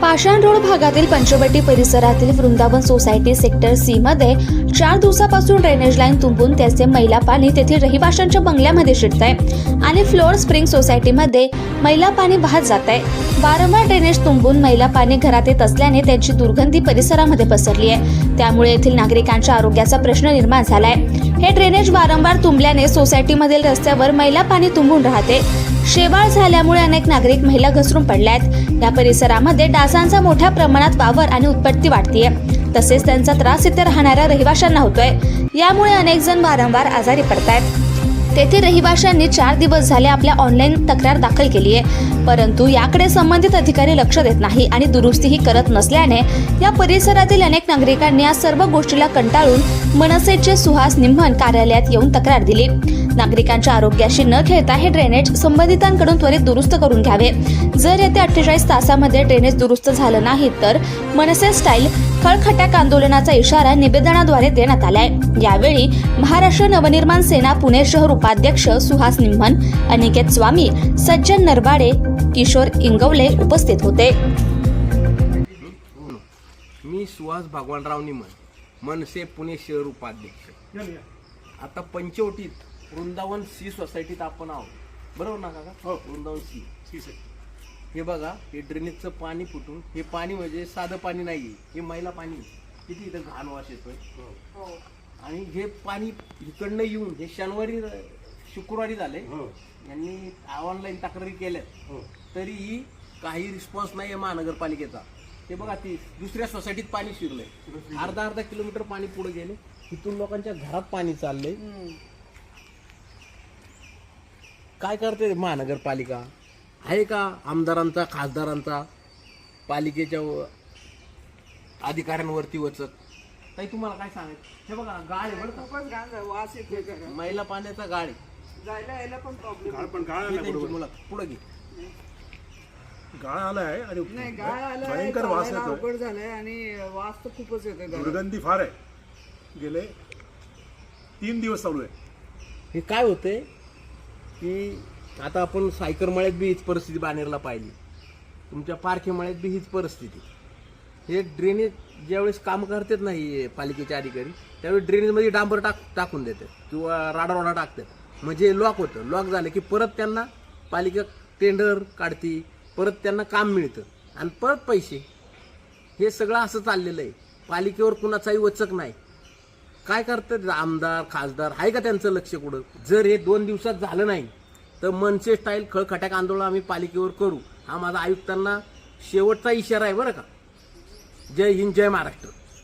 पाषाण road भागातील पंचवटी परिसरातील Vrindavan society sector C मध्ये चार दिवसापासून ड्रेनेज लाईन तुंबून त्याचे मैला पाणी तेथील रहिवाशांच्या बंगल्यामध्ये शिरत आहे आणि फ्लोअर स्प्रिंग सोसायटीमध्ये मैला पाणी वाहत जात आहे वारंवार ड्रेनेज तुंबून मैला पाणी घरात येत असल्याने त्यांची दुर्गंधी परिसरामध्ये पसरली आहे त्यामुळे येथील नागरिकांच्या आरोग्याचा प्रश्न निर्माण झाला आहे हे ड्रेनेज वारंवार तुंबल्याने सोसायटीमधील रस्त्यावर मैला पाणी तुंबून राहते. शेवाळ झाल्यामुळे अनेक नागरिक महिला घसरून पडल्यात. या परिसरामध्ये डासांचा मोठ्या प्रमाणात वावर आणि उत्पत्ती वाढतीये. तसेच त्यांचा त्रास इथे राहणाऱ्या रहिवाशांना होतोय. यामुळे अनेक जण वारंवार आजारी पडतायत. तेथे रहिवाशांनी चार दिवस झाले आपल्या ऑनलाईन तक्रार दाखल केली आहे. परंतु याकडे संबंधित अधिकारी लक्ष देत नाही आणि दुरुस्तीही करत नसल्याने या परिसरातील अनेक नागरिकांनी या सर्व गोष्टीला कंटाळून मनसेचे सुहास निम्हन कार्यालयात येऊन तक्रार दिली. नागरिकांच्या आरोग्याशी न खेळता हे ड्रेनेज संबंधितांकडून त्वरित दुरुस्त करून घ्यावे. जर येत्या अठ्ठेचाळीस तासामध्ये ड्रेनेज दुरुस्त झालं नाही तर मनसे स्टाईल खळखटाक आंदोलनाचा इशारा निवेदनाद्वारे देण्यात आलाय. यावेळी महाराष्ट्र नवनिर्माण सेना पुणे शहर उपाध्यक्ष सुहास निम्मन अनिकेत स्वामी सज्जन नरवाडे किशोर इंगवले उपस्थित होते. मी सुहास भगवानराव निमन मनसे पुणे शहर उपाध्यक्ष. आता पंचवटीत वृंदावन सी सोसायटीत आपण आहोत. बरोबर ना काका? हो. वृंदावन सी. हे बघा हे ड्रेनेजचं पाणी फुटून हे पाणी म्हणजे साधं पाणी नाही हे मैला पाणी किती इथं घाण वास येतोय. हो. आणि हे पाणी इकडनं येऊन हे शनिवारी शुक्रवारी झाले. यांनी ऑनलाईन तक्रारी केल्यात. हो. तरीही काही रिस्पॉन्स नाही आहे महानगरपालिकेचा. ते बघा ती दुसऱ्या सोसायटीत पाणी शिरलंय. अर्धा अर्धा किलोमीटर पाणी पुढे गेले. तिथून लोकांच्या घरात पाणी चाललंय. काय करते महानगरपालिका? आहे का आमदारांचा खासदारांचा? पालिकेच्या अधिकाऱ्यांवरती वचक ताई तुम्हाला काय सांगायचं? हे बघा गाळ आहे बरं खूपच घाण झालं, वास येतोय घरात. मैला पाण्याचा गाळ आहे. जायला यायला पण प्रॉब्लेम गाळ पण गाळ हे आलाय त्यांची बरोबर. पुढे घे. गाळ आलाय आणि नाही गाळ भयंकर वास येतोय. अवघड झालंय आणि वास तर खूपच येतोय घरात. दुर्गंधी फार आहे. गेले तीन दिवस चालू आहे. हे काय होतंय? की आता आपण सायकर मळ्यात बी हीच परिस्थिती बानेरला पाहिली. तुमच्या पारखे मळ्यात बी हीच परिस्थिती. हे ड्रेनेज ज्यावेळेस काम करतात नाही पालिकेचे अधिकारी त्यावेळेस ड्रेनेजमध्ये डांबर टाक टाकून देतात किंवा राडारोडा टाकतात. म्हणजे लॉक होतं. लॉक झालं की परत त्यांना पालिका टेंडर काढते परत त्यांना काम मिळतं. आणि परत पैसे. हे सगळं असं चाललेलं आहे. पालिकेवर कुणाचाही वचक नाही. काय करतात? आमदार खासदार आहे का त्यांचं लक्ष कुठं? जर हे दोन दिवसात झालं नाही तर मनसे स्टाईल खळखटाक आंदोलन आम्ही पालिकेवर करू. हा माझा आयुक्तांना शेवटचा इशारा आहे बरं का? जय हिंद जय महाराष्ट्र.